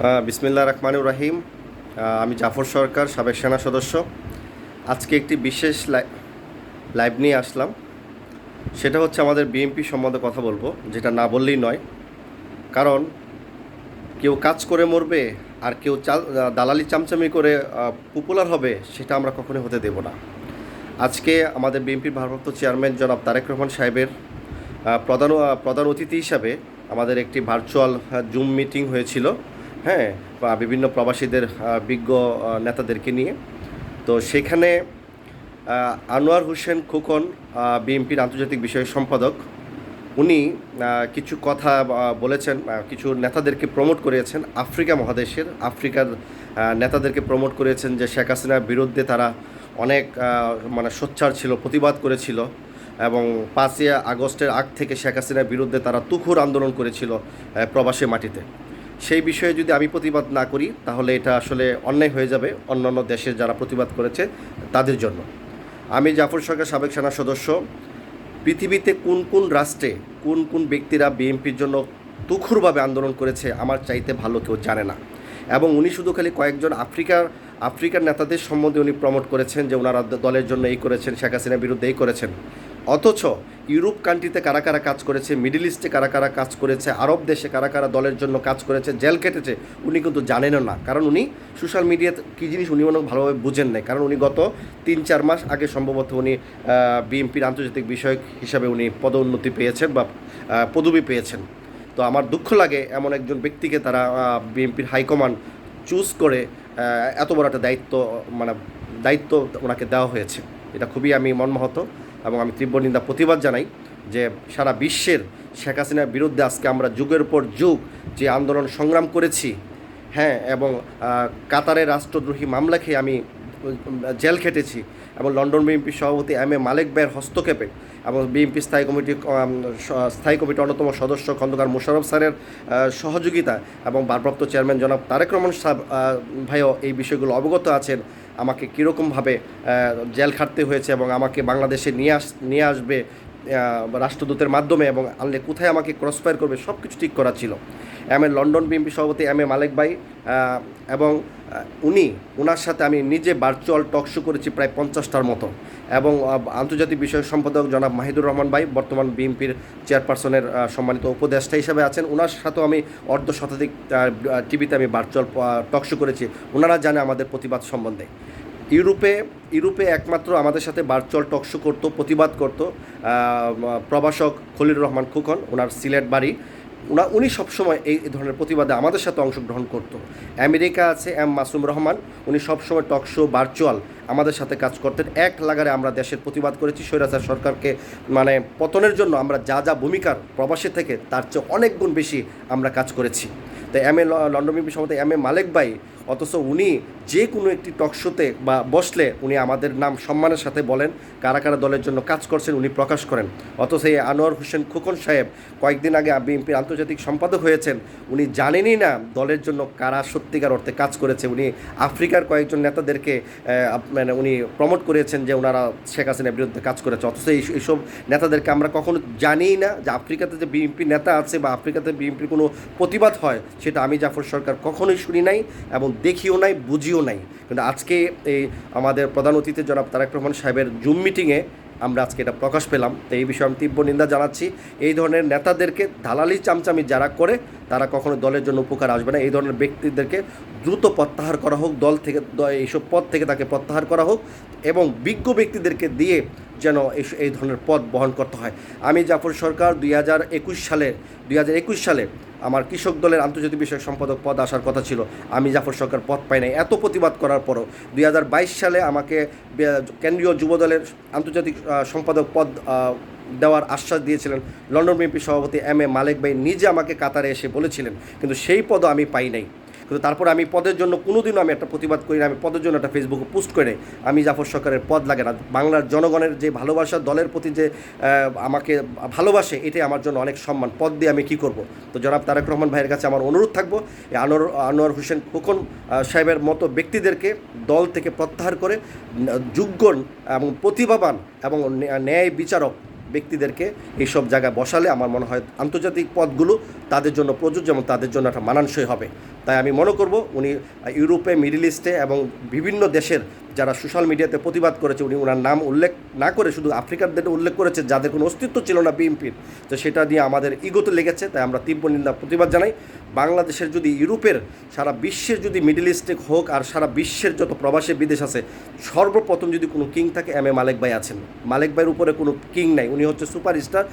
আহ, বিসমিল্লাহ রহমানুর রাহিম। আমি জাফর সরকার সাবেক সেনা সদস্য। আজকে একটি বিশেষ লাই- লাইভ নিয়ে আসলাম। সেটা হচ্ছে আমাদের বিএনপি সম্বন্ধে কথা বলব যেটা না বললেই নয়। কারণ কেউ কাজ করে মরবে আর কেউ দালালি চামচামি করে পপুলার হবে সেটা আমরা কখনোই হতে দেব না। আজকে আমাদের বিএনপির ভারপ্রাপ্ত চেয়ারম্যান জনাব তারেক রহমান সাহেবের প্রধান প্রধান অতিথি হিসাবে আমাদের একটি ভার্চুয়াল জুম মিটিং হয়েছিল। হ্যাঁ বা বিভিন্ন প্রবাসীদের বিজ্ঞ নেতাদেরকে নিয়ে। তো সেখানে আনোয়ার হোসেন খোকন বিএনপির আন্তর্জাতিক বিষয়ক সম্পাদক, উনি কিছু কথা বলেছেন কিছু নেতাদেরকে প্রমোট করিয়েছেন, আফ্রিকা মহাদেশের, আফ্রিকার নেতাদেরকে প্রমোট করেছেন যে শেখ হাসিনার বিরুদ্ধে তারা অনেক মানে সোচ্চার ছিল, প্রতিবাদ করেছিল এবং পাঁচই আগস্টের আগ থেকে শেখ হাসিনার বিরুদ্ধে তারা তুখুর আন্দোলন করেছিল প্রবাসী মাটিতে। সেই বিষয়ে যদি আমি প্রতিবাদ না করি, তাহলে এটা আসলে অন্যায় হয়ে যাবে অন্যান্য দেশের যারা প্রতিবাদ করেছে তাদের জন্য। আমি জাফর সরকার সাবেক সেনা সদস্য। পৃথিবীতে কোন কোন রাষ্ট্রে কোন কোন ব্যক্তিরা বিএনপির জন্য তুখুরভাবে আন্দোলন করেছে, আমার চাইতে ভালো কেউ জানে না। এবং উনি শুধু খালি কয়েকজন আফ্রিকার আফ্রিকার নেতাদের সম্বন্ধে উনি প্রমোট করেছেন যে ওনারা দলের জন্য এই করেছেন, শেখ হাসিনার বিরুদ্ধে এই করেছেন। অথচ ইউরোপ কান্ট্রিতে কারা কারা কাজ করেছে, মিডিল ইস্টে কারা কারা কাজ করেছে, আরব দেশে কারা কারা দলের জন্য কাজ করেছে, জেল কেটেছে, উনি কিন্তু জানেনও না। কারণ উনি সোশ্যাল মিডিয়াতে কী জিনিস উনি অনেক ভালোভাবে বুঝেন নাই। কারণ উনি গত তিন চার মাস আগে সম্ভবত উনি বিএনপির আন্তর্জাতিক বিষয়ক হিসাবে উনি পদোন্নতি পেয়েছেন বা পদবি পেয়েছেন। তো আমার দুঃখ লাগে এমন একজন ব্যক্তিকে তারা বিএনপির হাইকমান্ড চুজ করে এত বড় একটা দায়িত্ব মানে দায়িত্ব ওনাকে দেওয়া হয়েছে। এটা খুবই আমি মর্মাহত। এবং আমি তীব্র নিন্দা প্রতিবাদ জানাই যে সারা বিশ্বের শেখ হাসিনার বিরুদ্ধে আজকে আমরা যুগের পর যুগ যে আন্দোলন সংগ্রাম করেছি হ্যাঁ এবং আহ, কাতারের রাষ্ট্রদ্রোহী মামলা খেয়ে আমি জেল খেটেছি এবং লন্ডন বিএনপি সভাপতি এম এ মালেক ভাইয়ের হস্তক্ষেপে এবং বিএনপি স্থায়ী কমিটি স্থায়ী কমিটির অন্যতম সদস্য খন্দকার মোশাররফ স্যারের সহযোগিতা এবং ভারপ্রাপ্ত চেয়ারম্যান জনাব তারেক রহমান আহ, ভাইও এই বিষয়গুলো অবগত আছেন। আমাকে কীরকমভাবে জেল খাটতে হয়েছে এবং আমাকে বাংলাদেশে নিয়ে আস নিয়ে আসবে রাষ্ট্রদূতের মাধ্যমে এবং আনলে কোথায় আমাকে ক্রসফায়ার করবে সব কিছু ঠিক করা ছিল। এম এ লন্ডন বিএমপি সভাপতি এম এ মালেক ভাই এবং উনি ওনার সাথে আমি নিজে ভার্চুয়াল টক শো করেছি প্রায় পঞ্চাশটার মতো। এবং আন্তর্জাতিক বিষয়ক সম্পাদক জনাব মাহিদুর রহমান ভাই, বর্তমান বিএনপির চেয়ারপারসনের সম্মানিত উপদেষ্টা হিসেবে আছেন। ওনার সাথেও আমি অর্ধ শতাধিক টিভিতে আমি ভার্চুয়াল টক শো করেছি। ওনারা জানে আমাদের প্রতিবাদ সম্বন্ধে। ইউরোপে ইউরোপে একমাত্র আমাদের সাথে ভার্চুয়াল টকশো করত, প্রতিবাদ করতো প্রভাষক খলিল রহমান খোকন, ওনার সিলেট বাড়ি। উনা উনি সবসময় এই ধরনের প্রতিবাদে আমাদের সাথে অংশগ্রহণ করতো। আমেরিকা আছে এম মাসুম রহমান, উনি সবসময় টকশো ভার্চুয়াল আমাদের সাথে কাজ করতেন। এক লাগারে আমরা দেশের প্রতিবাদ করেছি, স্বৈরাচার সরকারকে মানে পতনের জন্য আমরা যা যা ভূমিকার প্রবাসী থেকে, তার চেয়ে অনেক গুণ বেশি আমরা কাজ করেছি। তো এম এ লন্ডন বিপি সম্মত এম এ মালেক ভাই অথচ উনি যে কোনো একটি টক শোতে বা বসলে উনি আমাদের নাম সম্মানের সাথে বলেন, কারা কারা দলের জন্য কাজ করছেন উনি প্রকাশ করেন। অথচ এই আনোয়ার হোসেন খোকন সাহেব কয়েকদিন আগে বিএনপির আন্তর্জাতিক সম্পাদক হয়েছেন, উনি জানেনই না দলের জন্য কারা সত্যিকার অর্থে কাজ করেছে। উনি আফ্রিকার কয়েকজন নেতাদেরকে মানে উনি প্রমোট করেছেন যে ওনারা শেখ হাসিনার বিরুদ্ধে কাজ করেছে। অথচ এই, এইসব নেতাদেরকে আমরা কখনো জানিই না যে আফ্রিকাতে যে বিএনপি নেতা আছে বা আফ্রিকাতে বিএনপির কোনো প্রতিবাদ হয়, সেটা আমি জাফর সরকার কখনোই শুনি নাই এবং দেখিও নাই, বুঝিও নাই। কিন্তু আজকে এই আমাদের প্রধান অতিথি জনাব তারেক রহমান সাহেবের জুম মিটিংয়ে আমরা আজকে এটা প্রকাশ পেলাম। তো এই বিষয়ে আমি তীব্র নিন্দা জানাচ্ছি। এই ধরনের নেতাদেরকে, দালালি চামচামি যারা করে, তারা কখনো দলের জন্য উপকার আসবে না। এই ধরনের ব্যক্তিদেরকে দ্রুত প্রত্যাহার করা হোক, দল থেকে এইসব পদ থেকে তাকে প্রত্যাহার করা হোক এবং বিজ্ঞ ব্যক্তিদেরকে দিয়ে যেন এই- ধরনের পদ বহন করতে হয়। আমি জাফর সরকার দুই হাজার একুশ সালে, দুই হাজার একুশ সালে আমার কৃষক দলের আন্তর্জাতিক বিষয়ক সম্পাদক পদ আসার কথা ছিল। আমি জাফর সরকার পদ পাই নাই। এত প্রতিবাদ করার পরও দুই হাজার বাইশ সালে আমাকে কেন্দ্রীয় যুব দলের আন্তর্জাতিক সম্পাদক পদ দেওয়ার আশ্বাস দিয়েছিলেন। লন্ডন বিএনপি সভাপতি এম এ মালেক ভাই নিজে আমাকে কাতারে এসে বলেছিলেন, কিন্তু সেই পদও আমি পাই নাই। কিন্তু তারপর আমি পদের জন্য কোনোদিনও আমি একটা প্রতিবাদ করি না। আমি পদের জন্য একটা ফেসবুকে পোস্ট করে আমি জাফর সরকারের পদ লাগে না। বাংলার জনগণের যে ভালোবাসা, দলের প্রতি যে আমাকে ভালোবাসে, এটাই আমার জন্য অনেক সম্মান। পদ দিয়ে আমি কি করব? তো জনাব তারেক রহমান ভাইয়ের কাছে আমার অনুরোধ থাকব আনোয়ার আনোয়ার হোসেন খোকন সাহেবের মতো ব্যক্তিদেরকে দল থেকে প্রত্যাহার করে, যোগ্য এবং প্রতিভাবান এবং ন্যায় বিচারক ব্যক্তিদেরকে এইসব জায়গায় বসালে আমার মনে হয় আন্তর্জাতিক পদগুলো তাদের জন্য প্রযোজ্য এবং তাদের জন্য একটা মানানসই হবে। তাই আমি মনে করব উনি ইউরোপে, মিডিল ইস্টে এবং বিভিন্ন দেশের যারা সোশ্যাল মিডিয়াতে প্রতিবাদ করেছে, উনি ওনার নাম উল্লেখ না করে শুধু আফ্রিকানদের উল্লেখ করেছে, যাদের কোনো অস্তিত্ব ছিল না বিএনপির। তো সেটা নিয়ে আমাদের ইগোতে লেগেছে, তাই আমরা তীব্র নিন্দা, প্রতিবাদ জানাই। বাংলাদেশের যদি ইউরোপের, সারা বিশ্বের যদি মিডল ইস্টে হোক আর সারা বিশ্বের যত প্রবাসী বিদেশ আছে, সর্বপ্রথম যদি কোনো কিং থাকে, এম এ মালেক ভাই আছেন। মালেক ভাইয়ের উপরে কোনো কিং নাই, উনি হচ্ছে সুপারস্টার।